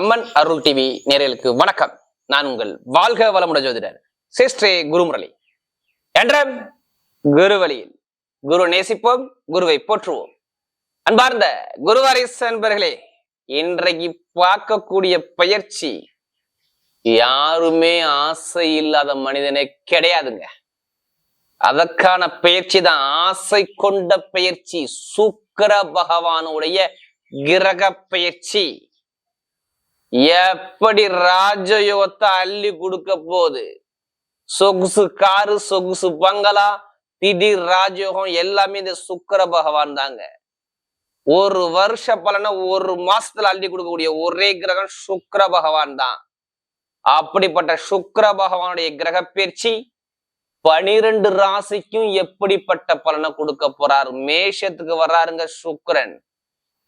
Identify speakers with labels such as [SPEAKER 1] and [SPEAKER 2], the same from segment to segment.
[SPEAKER 1] அம்மன் அருள் TV நேரலுக்கு வணக்கம். நான் உங்கள் வாழ்க வளமுட ஜோதிடர் சிஸ்ரே குருமுரளி. என்ற குரு வழியில் குரு நேசிப்போம் குருவை போற்றுவோம். அன்பார்ந்த குருவாரிஸ் அன்பர்களே இன்றைக்கு பார்க்கக்கூடிய பயிற்சி யாருமே ஆசை இல்லாத மனிதனே கிடையாதுங்க. அதற்கான பயிற்சி தான் ஆசை கொண்ட பயிற்சி சுக்கர பகவானுடைய கிரக பயிற்சி. எப்படி ராஜயோகத்தை அள்ளி கொடுக்க போகுது? சொகுசு காரு சொகுசு பங்களா திடீர் ராஜயோகம் எல்லாமே இந்த சுக்கர பகவான் தாங்க. ஒரு வருஷ பலனை ஒரு மாசத்துல அள்ளி கொடுக்கக்கூடிய ஒரே கிரகம் சுக்கர பகவான் தான். அப்படிப்பட்ட சுக்கர பகவானுடைய கிரக பயிற்சி பனிரெண்டு ராசிக்கும் எப்படிப்பட்ட பலனை கொடுக்க போறார்? மேஷத்துக்கு வர்றாருங்க சுக்கரன்.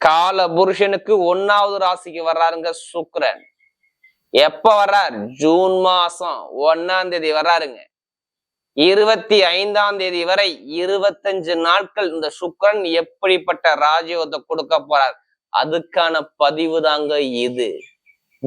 [SPEAKER 1] கால புருஷனுக்கு ஒன்னாவது ராசிக்கு வர்றாருங்க சுக்ரன் எப்ப வர்றார்? ஜூன் மாசம் ஒன்னாம் தேதி வர்றாருங்க. இருபத்தி ஐந்தாம் தேதி வரை இருபத்தஞ்சு நாட்கள் இந்த சுக்ரன் எப்படிப்பட்ட ராஜயோகத்தை கொடுக்க போறார்? அதுக்கான பதிவு தாங்க இது.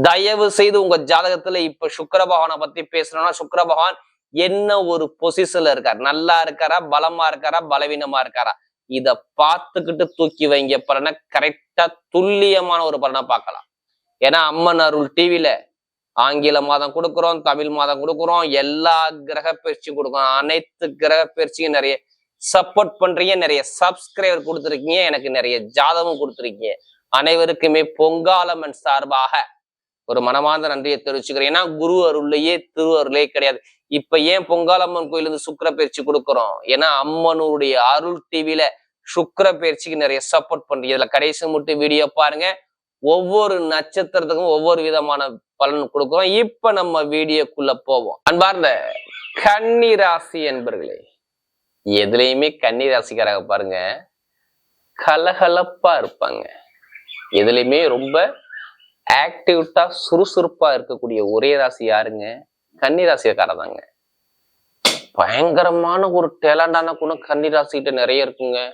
[SPEAKER 1] தயவு செய்து உங்க ஜாதகத்துல இப்ப சுக்கர பகவானை பத்தி பேசணும்னா சுக்கர பகவான் என்ன ஒரு பொசிஷன்ல இருக்கார்? நல்லா இருக்காரா? பலமா இருக்காரா? பலவீனமா இருக்காரா? இத பார்த்துக்கிட்டு தூக்கி வைங்க. பலனை கரெக்டா துல்லியமான ஒரு பலனை பார்க்கலாம். ஏன்னா அம்மன் அருள் டிவில ஆங்கில மாதம் கொடுக்குறோம் தமிழ் மாதம் கொடுக்குறோம் எல்லா கிரக பயிற்சியும் கொடுக்குறோம் அனைத்து கிரக பயிற்சியும் நிறைய சப்போர்ட் பண்றீங்க நிறைய சப்ஸ்கிரைபர் கொடுத்துருக்கீங்க எனக்கு நிறைய ஜாதகம் கொடுத்துருக்கீங்க. அனைவருக்குமே பொங்காலம்மன் சார்பாக ஒரு மனமார்ந்த நன்றியை தெரிவிச்சுக்கிறேன். ஏன்னா குரு அருள்லையே திரு அருளே கிடையாது. இப்ப ஏன் பொங்காலம்மன் கோயில் இருந்து சுக்கர பயிற்சி கொடுக்குறோம்? ஏன்னா அம்மனுடைய அருள் டிவியில சுக்கர பயிற்சிக்கு நிறைய சப்போர்ட் பண்றீங்க. இதுல கடைசி மட்டும் வீடியோ பாருங்க. ஒவ்வொரு நட்சத்திரத்துக்கும் ஒவ்வொரு விதமான பலன் கொடுக்குறோம். இப்ப நம்ம வீடியோக்குள்ள போவோம். அன்பார்ந்த கன்னி ராசி என்பர்களே எதுலையுமே கன்னி ராசிக்காராக பாருங்க கலகலப்பா இருப்பாங்க. எதுலையுமே ரொம்ப ஆக்டிவிட்டா சுறுசுறுப்பா இருக்கக்கூடிய ஒரே ராசி யாருங்க? கன்னிராசியக்காரதாங்க பயங்கரமான ஒரு டேலண்டான குணம் கன்னிராசிகிட்ட நிறைய இருக்குங்க.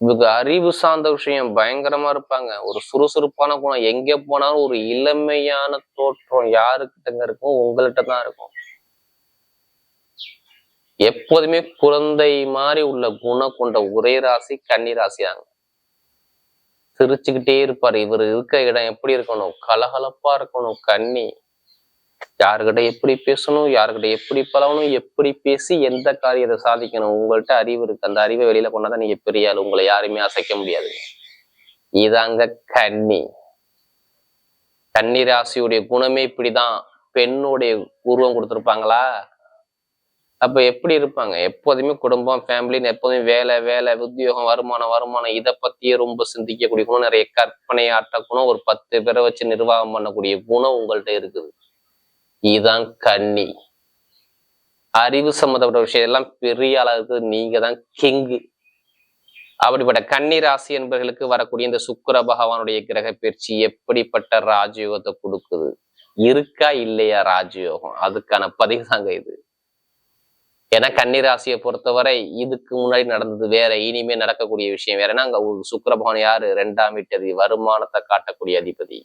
[SPEAKER 1] இவங்க அறிவு சார்ந்த விஷயம் பயங்கரமா இருப்பாங்க. ஒரு சுறுசுறுப்பான குணம் எங்க போனாலும் ஒரு இளமையான தோற்றம் யாருக்கிட்டங்க இருக்கும் உங்கள்கிட்ட தான் இருக்கும். எப்போதுமே குழந்தை மாதிரி உள்ள குணம் கொண்ட ஒரே ராசி கன்னி ராசியாங்க சிரிச்சுக்கிட்டே இருப்பாரு. இவர் இருக்க இடம் எப்படி இருக்கணும்? கலகலப்பா இருக்கணும். கன்னி. யாருக்கிட்ட எப்படி பேசணும் யாருக்கிட்ட எப்படி பழகணும் எப்படி பேசி எந்த காரியத்தை சாதிக்கணும் உங்கள்கிட்ட அறிவு இருக்கு. அந்த அறிவை வெளியில கொண்டாதான் நீங்க பெரிய ஆள். உங்களை யாருமே அசைக்க முடியாது. இதாங்க கன்னி கன்னி ராசியுடைய குணமே இப்படிதான். பெண்ணுடைய உருவம் கொடுத்துருப்பாங்களா? அப்ப எப்படி இருப்பாங்க? எப்போதுமே குடும்பம் ஃபேமிலின்னு எப்போதுமே வேலை வேலை உத்தியோகம் வருமானம் வருமானம் இதை பத்தியே ரொம்ப சிந்திக்கக்கூடிய குணம் நிறைய. கற்பனை ஆட்ட குணம் ஒரு பத்து பேரை வச்சு நிர்வாகம் பண்ணக்கூடிய குணம் உங்கள்கிட்ட இருக்குது. இதுதான் கன்னி. அறிவு சம்மந்தப்பட்ட விஷயம் எல்லாம் பெரிய அளவுக்கு நீங்க தான் கிங்கு. அப்படிப்பட்ட கன்னி ராசி என்பவர்களுக்கு வரக்கூடிய இந்த சுக்கிர பகவானுடைய கிரக பயிற்சி எப்படிப்பட்ட ராஜயோகத்தை கொடுக்குது? இருக்கா இல்லையா ராஜயோகம்? அதுக்கான பதிவு தாங்க இது. ஏன்னா கன்னி ராசியை பொறுத்தவரை இதுக்கு முன்னாடி நடந்தது வேற இனிமே நடக்கக்கூடிய விஷயம் வேற. ஏன்னா அங்க சுக்கர பகவான் யாரு? ரெண்டாம் வீட்டு வருமானத்தை காட்டக்கூடிய அதிபதி.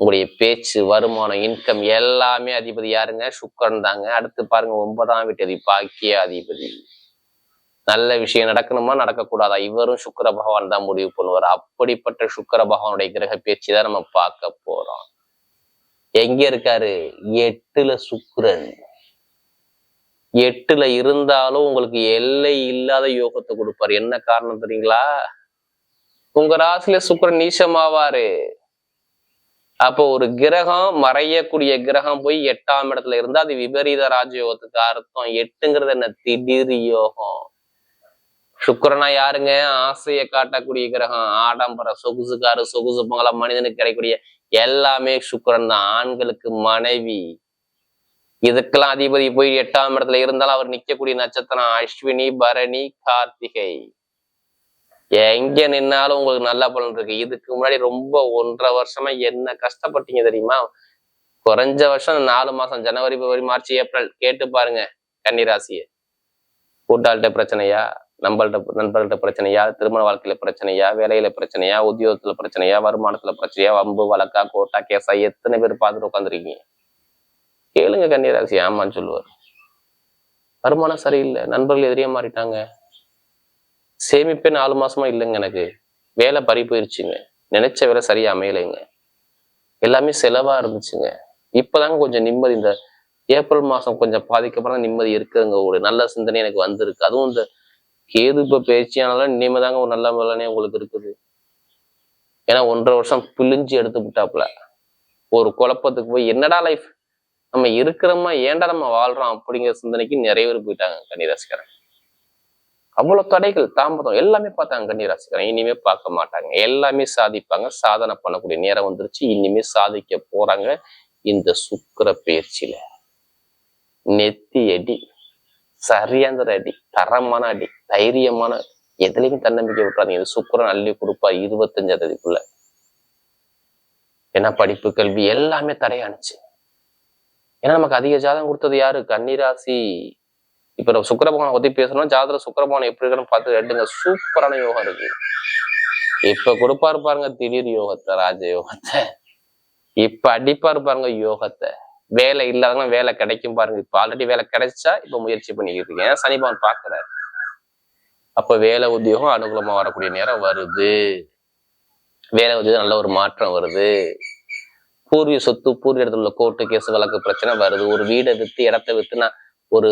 [SPEAKER 1] உங்களுடைய பேச்சு வருமானம் இன்கம் எல்லாமே அதிபதி யாருங்க? சுக்கரன் தாங்க. அடுத்து பாருங்க ஒன்பதாம் வீட்டு பாக்கிய அதிபதி நல்ல விஷயம் நடக்கணுமா? நடக்கக்கூடாதா? இவரும் சுக்கர பகவான் தான் முடிவு பண்ணுவார். அப்படிப்பட்ட சுக்கர பகவானுடைய கிரக பேச்சு தான் நம்ம பார்க்க போறோம். எங்க இருக்காரு? எட்டுல சுக்கரன். எட்டுல இருந்தாலும் உங்களுக்கு எல்லை இல்லாத யோகத்தை கொடுப்பாரு. என்ன காரணம் தெரியுங்களா? உங்க ராசில சுக்கரன் நீசமாவாரு அப்போ ஒரு கிரகம் மறையக்கூடிய கிரகம் போய் எட்டாம் இடத்துல இருந்தா அது விபரீத ராஜயோகத்துக்கு அர்த்தம். எட்டுங்கிறது என்ன? திடீர் யோகம். சுக்கரனா யாருங்க? ஆசையை காட்டக்கூடிய கிரகம். ஆடம்பர சொகுசுக்காரு சொகுசு பொங்கலா மனிதனுக்கு கிடைக்கக்கூடிய எல்லாமே சுக்கரன் தான். ஆண்களுக்கு மனைவி. இதுக்கெல்லாம் அதிபதி போய் எட்டாம் இடத்துல இருந்தாலும் அவர் நிக்கக்கூடிய நட்சத்திரம் அஸ்வினி பரணி கார்த்திகை. எங்க நின்னாலும் உங்களுக்கு நல்ல பலன் இருக்கு. இதுக்கு முன்னாடி ரொம்ப ஒன்றரை வருஷமா என்ன கஷ்டப்பட்டீங்க தெரியுமா? குறைஞ்ச வருஷம் நாலு மாசம் ஜனவரி பிப்ரவரி மார்ச் ஏப்ரல் கேட்டு பாருங்க கன்னிராசியை கூட்டாளிட்ட பிரச்சனையா? நண்பர்கள்ட்ட நண்பர்கள்ட்ட பிரச்சனையா? திருமண வாழ்க்கையில பிரச்சனையா? வேலையில பிரச்சனையா? உத்தியோகத்துல பிரச்சனையா? வருமானத்துல பிரச்சனையா? வம்பு வழக்கா கோட்டா கேஸா? எத்தனை பேர் பார்த்துட்டு உட்காந்துருக்கீங்க கேளுங்க கன்னிராசி ஆமான்னு சொல்லுவார். வருமானம் சரியில்லை. நண்பர்கள் எதிரியா மாறிட்டாங்க. சேமிப்பே நாலு மாசமா இல்லைங்க எனக்கு. வேலை பறி போயிருச்சுங்க. நினைச்ச வேலை சரியா அமையலைங்க. எல்லாமே செலவா இருந்துச்சுங்க. இப்பதாங்க கொஞ்சம் நிம்மதி இந்த ஏப்ரல் மாசம் கொஞ்சம் பாதிக்கப்பட நிம்மதி இருக்குங்க ஒரு நல்ல சிந்தனை எனக்கு வந்திருக்கு. அதுவும் இந்த கேது இப்ப பேச்சியானால இனிமேதாங்க ஒரு நல்ல பலனே உங்களுக்கு இருக்குது. ஏன்னா ஒன்றரை வருஷம் பிழிஞ்சு எடுத்து விட்டாப்புல ஒரு குழப்பத்துக்கு போய் என்னடா லைஃப் நம்ம இருக்கிறோமா? ஏன்டா நம்ம வாழ்றோம்? அப்படிங்கிற சிந்தனைக்கு நிறைய பேர் போயிட்டாங்க கன்னிராசிக்காரன் அவ்வளவு தடைகள் தாமதம் எல்லாமே பார்த்தாங்க கன்னிராசிக்காரன் இனிமே பார்க்க மாட்டாங்க. எல்லாமே சாதிப்பாங்க. சாதனை பண்ணக்கூடிய நேரம் வந்துருச்சு. இனிமே சாதிக்க போறாங்க இந்த சுக்கர பயிற்சியில. நெத்தி அடி சரியான அடி தரமான அடி தைரியமான எதுலையும் தன்னம்பிக்கை விட்டுறாதீங்க. இது சுக்கரன் அள்ளி கொடுப்பா இருபத்தஞ்சாம் தேதிக்குள்ள. ஏன்னா படிப்பு கல்வி எல்லாமே தடையானுச்சு. ஏன்னா நமக்கு அதிக ஜாதகம் கொடுத்தது யாரு? கன்னிராசி. இப்ப நம்ம சுக்கரபகவானை பத்தி பேசணும். ஜாதக சுக்கரபகவான் எப்படி இருக்குன்னு பார்த்து எடுங்க. சூப்பரான யோகம் இருக்கு. இப்ப கொடுப்பாரு பாருங்க திடீர் யோகத்தை ராஜ யோகத்தை. இப்ப அடிப்பாரு பாருங்க யோகத்தை. வேலை இல்லாதவங்க வேலை கிடைக்கும் பாருங்க. இப்ப ஆல்ரெடி வேலை கிடைச்சா இப்ப முயற்சி பண்ணிக்கிட்டு இருக்கேன் சனிபவன் பாக்குறாரு அப்ப வேலை உத்தியோகம் அனுகூலமா வரக்கூடிய நேரம் வருது. வேலை உத்தியோகம் நல்ல ஒரு மாற்றம் வருது. பூர்வீக சொத்து பூர்வீக இடத்துல உள்ள கோர்ட்டு கேஸ் வழக்கு பிரச்சனை வருது. ஒரு வீடை வித்து இடத்த வித்துனா ஒரு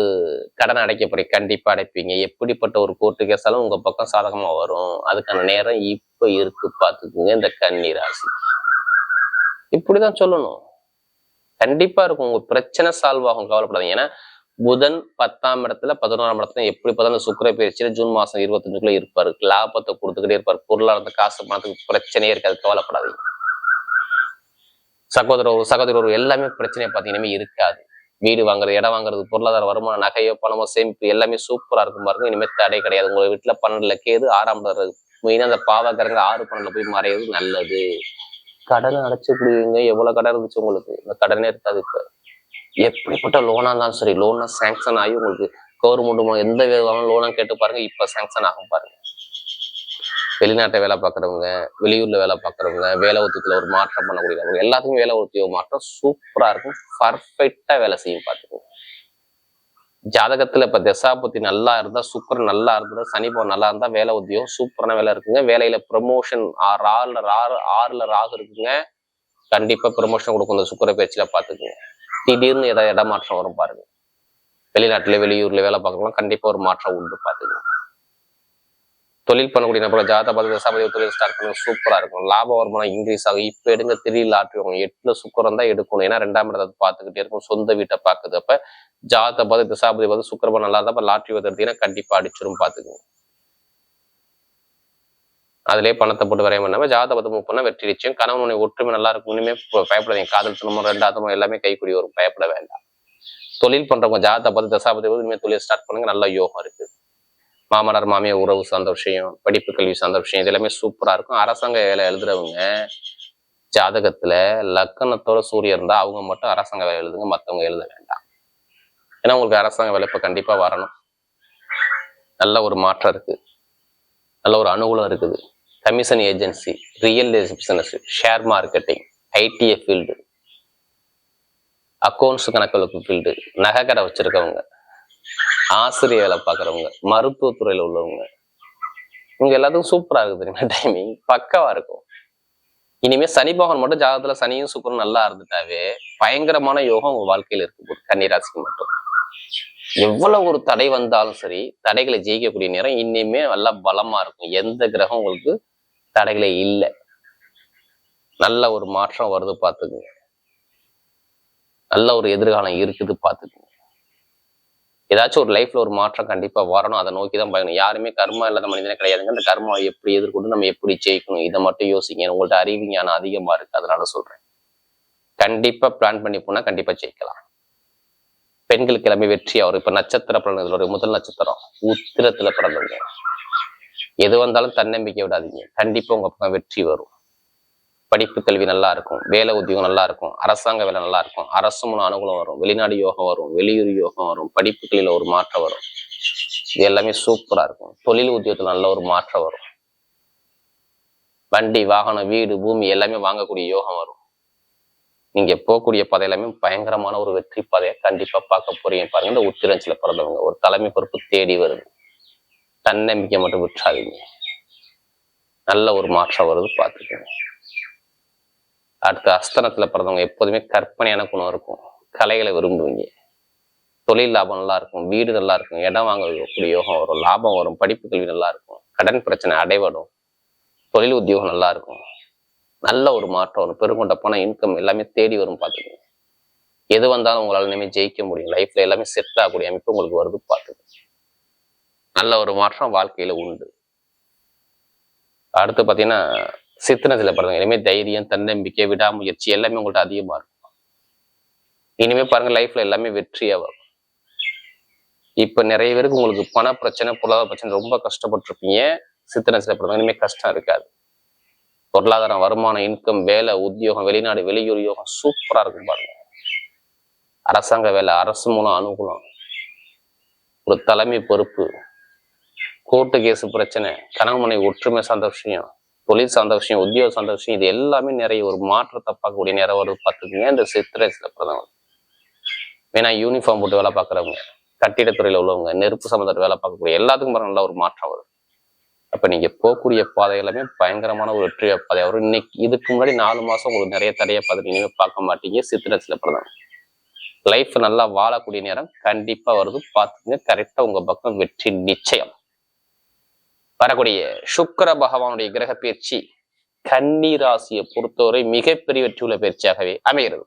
[SPEAKER 1] கடன் அடைக்கப்படி கண்டிப்பா அடைப்பீங்க. எப்படிப்பட்ட ஒரு கோர்ட்டு கேஸாலும் உங்க பக்கம் சாதகமா வரும். அதுக்கான நேரம் இப்ப இருக்கு பாத்துக்குங்க இந்த கன்னி ராசி இப்படிதான் சொல்லணும். கண்டிப்பா இருக்கும். உங்க பிரச்சனை சால்வ் ஆகும். கவலைப்படாதீங்க. ஏன்னா புதன் பத்தாம் இடத்துல பதினோராம் இடத்துல எப்படி பார்த்தா சுக்கர பயிற்சியில ஜூன் மாசம் இருபத்தஞ்சுக்குள்ள இருப்பாரு. லாபத்தை கொடுத்துக்கிட்டே இருப்பார். பொருளாதாரத்தை காசு மாத்துக்கு பிரச்சனையே இருக்காது. கவலைப்படாதீங்க. சகோதர சகோதரர் எல்லாமே பிரச்சனையை பார்த்தீங்கன்னா இருக்காது. வீடு வாங்குறது இடம் வாங்குறது பொருளாதார வருமானம் நகையோ பணமோ சேமிப்பு எல்லாமே சூப்பரா இருக்கும் பாருங்க. இனிமேல் தடை கிடையாது. உங்க வீட்டுல பன்னெண்டுல கேது ஆறாம் மெயினா அந்த பாவக்கரங்க ஆறு பன்னெண்டுல போய் மறையிறது நல்லது. கடனை அடைச்சு குடிவீங்க எவ்வளவு கடன் இருந்துச்சு உங்களுக்கு? இந்த கடனே இருக்காது இப்ப. எப்படிப்பட்ட லோனா இருந்தாலும் சரி லோனா சேங்ஷன் ஆகி உங்களுக்கு கவர்மெண்ட் எந்த விதமான லோனா கேட்டு பாருங்க இப்ப சேங்ஷன் ஆகும் பாருங்க. வெளிநாட்டை வேலை பார்க்குறவங்க வெளியூர்ல வேலை பார்க்குறவங்க வேலை ஒத்துக்கில் ஒரு மாற்றம் பண்ணக்கூடியவங்க எல்லாத்துக்கும் வேலை ஒத்திய மாற்றம் சூப்பரா இருக்கும். பர்ஃபெக்டாக வேலை செய்யும் பார்த்துக்கோங்க. ஜாதகத்துல இப்ப தசாபத்தி நல்லா இருந்தா சுக்கரன் நல்லா இருந்தா சனி நல்லா இருந்தா வேலை உத்தியோகம் சூப்பரான வேலை இருக்குங்க. வேலையில ப்ரமோஷன் ஆறு ஆறுல ராறு ஆறுல ராகு இருக்குங்க. கண்டிப்பா ப்ரமோஷன் கொடுக்கும் இந்த சுக்கர பேச்சுல பாத்துக்குங்க திடீர்னு ஏதாவது இடமாற்றம் வரும் பாருங்க. வெளிநாட்டுல வெளியூர்ல வேலை பார்க்கலாம் கண்டிப்பா ஒரு மாற்றம் உண்டு பாத்துக்கோங்க தொழில் பண்ணக்கூடிய நபர்கள் ஜாதா பார்த்து தசாபதி தொழில் ஸ்டார்ட் பண்ணுங்க சூப்பரா இருக்கும். லாப வருமானம் இன்க்ரீஸ் ஆகும். இப்ப எடுங்க திடீர் லாட்ரி வாங்க எட்டுல சுக்கரம் தான் எடுக்கணும். ஏன்னா ரெண்டாம் இடத்தை பார்த்துக்கிட்டே இருக்கும். சொந்த வீட்டை பாக்குது அப்ப ஜாதா பார்த்து தசாபதி பார்த்து சுக்கரமாக நல்லா இருந்தா லாட்ரி வந்து எடுத்தீங்கன்னா கண்டிப்பா அடிச்சிடும் பாத்துக்கோங்க அதிலே பணத்தை போட்டு வரைய பண்ணாம ஜாதக பத்து மூவ் வெற்றி நிச்சயம். கணவனுடைய ஒற்றுமை நல்லா இருக்கும். ஒன்றுமே பயப்படாதீங்க. காதல் திரும்ப ரெண்டாவது எல்லாமே கைக்குடி வரும். பயப்பட வேண்டாம். தொழில் பண்றவங்க ஜாதக பத்து தசாபதி இனிமேல் தொழில் ஸ்டார்ட் பண்ணுங்க. நல்ல யோகம் இருக்குது மாமனார் மாமியார் உறவு சார்ந்த விஷயம் படிப்பு கல்வி சார்ந்த விஷயம் இது எல்லாமே சூப்பரா இருக்கும். அரசாங்க வேலை எழுதுறவங்க ஜாதகத்துல லக்கணத்தோட சூரியன் இருந்தா அவங்க மட்டும் அரசாங்க வேலை எழுதுங்க மற்றவங்க எழுத வேண்டாம். ஏன்னா உங்களுக்கு அரசாங்க வேலை இப்போ கண்டிப்பா வரணும். நல்ல ஒரு மாற்றம் இருக்கு. நல்ல ஒரு அனுகூலம் இருக்குது. Commission agency real business share marketing ITA field accounts கணக்கு ஃபீல்டு நகை கடை வச்சிருக்கவங்க. ஆசிரியர் வேலை பார்க்குறவங்க மருத்துவத்துறையில உள்ளவங்க. இவங்க எல்லாத்துக்கும் சூப்பரா இருக்குது தெரியுமா? டைமிங் பக்கவா இருக்கும். இனிமே சனி பகவான் மட்டும் ஜாதகத்தில் சனியும் சுக்கரும் நல்லா இருந்துட்டாவே பயங்கரமான யோகம் உங்க வாழ்க்கையில இருக்கு போது கன்னிராசிக்கு மட்டும். எவ்வளவு ஒரு தடை வந்தாலும் சரி தடைகளை ஜெயிக்கக்கூடிய நேரம் இனிமே நல்லா பலமா இருக்கும். எந்த கிரகம் உங்களுக்கு தடைகளே இல்லை. நல்ல ஒரு மாற்றம் வருது பார்த்துக்குங்க. நல்ல ஒரு எதிர்காலம் இருக்குது பார்த்துக்குங்க. ஏதாச்சும் ஒரு லைஃப்ல ஒரு மாற்றம் கண்டிப்பா வரணும். அதை நோக்கி தான் பயணம். யாருமே கர்மா இல்லாத மனிதனே கிடையாதுங்க. அந்த கர்மா எப்படி எதிர்கொண்டு நம்ம எப்படி ஜெயிக்கணும்? இதை மட்டும் யோசிங்க. உங்கள்ட்ட அறிவு ஞானம் அதிகமா இருக்கு. அதனால சொல்றேன். கண்டிப்பா பிளான் பண்ணி போனா கண்டிப்பா ஜெயிக்கலாம். பெண்கள் கிளம்பி வெற்றியா வரும் இப்ப நட்சத்திர பிறந்தது முதல் நட்சத்திரம் உத்திரத்துல பிறந்தவங்க. எது வந்தாலும் தன்னம்பிக்கை விடாதீங்க. கண்டிப்பா உங்க பக்கம் வெற்றி வரும். படிப்பு கல்வி நல்லா இருக்கும் வேலை உத்தியோகம் நல்லா இருக்கும் அரசாங்க வேலை நல்லா இருக்கும் அரசு மூலம் அனுகூலம் வரும் வெளிநாடு யோகம் வரும் வெளியூர் யோகம் வரும் படிப்புகளில் ஒரு மாற்றம் வரும். இது எல்லாமே சூப்பரா இருக்கும். தொழில் உத்தியோகத்தில் நல்ல ஒரு மாற்றம் வரும். வண்டி வாகனம் வீடு பூமி எல்லாமே வாங்கக்கூடிய யோகம் வரும். நீங்க போகக்கூடிய பாதை எல்லாமே பயங்கரமான ஒரு வெற்றி பாதையை கண்டிப்பா பார்க்க போறீங்க. பாருங்க இந்த உத்திரஞ்சில பிறந்தவங்க. ஒரு தலைமை பொறுப்பு தேடி வருது. தன்னம்பிக்கை மட்டும் விட்டுறாதீங்க. நல்ல ஒரு மாற்றம் வருது பார்த்துக்கோங்க. அடுத்து அஸ்தனத்துல பிறந்தவங்க எப்போதுமே கற்பனையான குணம் இருக்கும். கலைகளை விரும்புவீங்க. தொழில் லாபம் நல்லா இருக்கும். வீடு நல்லா இருக்கும். இடம் வாங்கக்கூடிய யோகம் வரும். லாபம் வரும். படிப்பு கல்வி நல்லா இருக்கும். கடன் பிரச்சனை அடைபடும். தொழில் உத்தியோகம் நல்லா இருக்கும். நல்ல ஒரு மாற்றம் வரும். பெருங்கொண்ட பணம் இன்கம் எல்லாமே தேடி வரும் பார்த்துக்கோங்க. எது வந்தாலும் உங்களால இனிமேல் ஜெயிக்க முடியும். லைஃப்ல எல்லாமே செட் ஆகக்கூடிய அமைப்பு உங்களுக்கு வருது பார்த்துக்கோங்க. நல்ல ஒரு மாற்றம் வாழ்க்கையில உண்டு. அடுத்து பாத்தீங்கன்னா சித்தனத்தில் பாருங்க. இனிமே தைரியம் தன்னம்பிக்கை விடாமுயற்சி எல்லாமே உங்கள்ட்ட அதிகமா இருக்கும். இனிமே பாருங்க லைஃப்ல எல்லாமே வெற்றியா வரும். இப்ப நிறைய பேருக்கு உங்களுக்கு பண பிரச்சனை பொருளாதார பிரச்சனை ரொம்ப கஷ்டப்பட்டிருப்பீங்க. சித்தனத்துல பிறந்தவங்க இனிமே கஷ்டம் இருக்காது. பொருளாதாரம் வருமானம் இன்கம் வேலை உத்தியோகம் வெளிநாடு வெளியூர் யோகம் சூப்பரா இருக்கும் பாருங்க. அரசாங்க வேலை அரசு மூலம் அனுகூலம். ஒரு தலைமை பொறுப்பு. கோர்ட்டு கேஸ் பிரச்சனை கணவன் ஒற்றுமை சந்தோஷம். தொழில் சார்ந்த விஷயம் உத்தியோக சார்ந்த விஷயம் இது எல்லாமே நிறைய ஒரு மாற்றத்தை பார்க்கக்கூடிய நேரம் வருது பார்த்துக்கீங்க இந்த சித்திரைசில பிறந்தவங்க வேணா யூனிஃபார்ம் போட்டு வேலை பார்க்குறவங்க கட்டிடத்துறையில் உள்ளவங்க நெருப்பு சம்மந்தப்பட்ட வேலை பார்க்கக்கூடிய எல்லாத்துக்கும் பாருங்க நல்ல ஒரு மாற்றம் வரும். அப்ப நீங்க போகக்கூடிய பாதை எல்லாமே பயங்கரமான ஒரு வெற்றிய பாதை வரும். இன்னைக்கு இதுக்கு முன்னாடி நாலு மாசம் உங்களுக்கு நிறைய தடைய பார்த்துட்டு இனிமே பார்க்க மாட்டீங்க சித்திரசில பிறந்தவங்க லைஃப் நல்லா வாழக்கூடிய நேரம் கண்டிப்பாக வருது. பார்த்துங்க கரெக்டாக உங்கள் பக்கம் வெற்றி நிச்சயம். வரக்கூடிய சுக்கிர பகவானுடைய கிரக பயிற்சி கன்னி ராசியை பொறுத்தவரை மிகப்பெரிய வெற்றியுள்ள பயிற்சியாகவே அமைகிறது.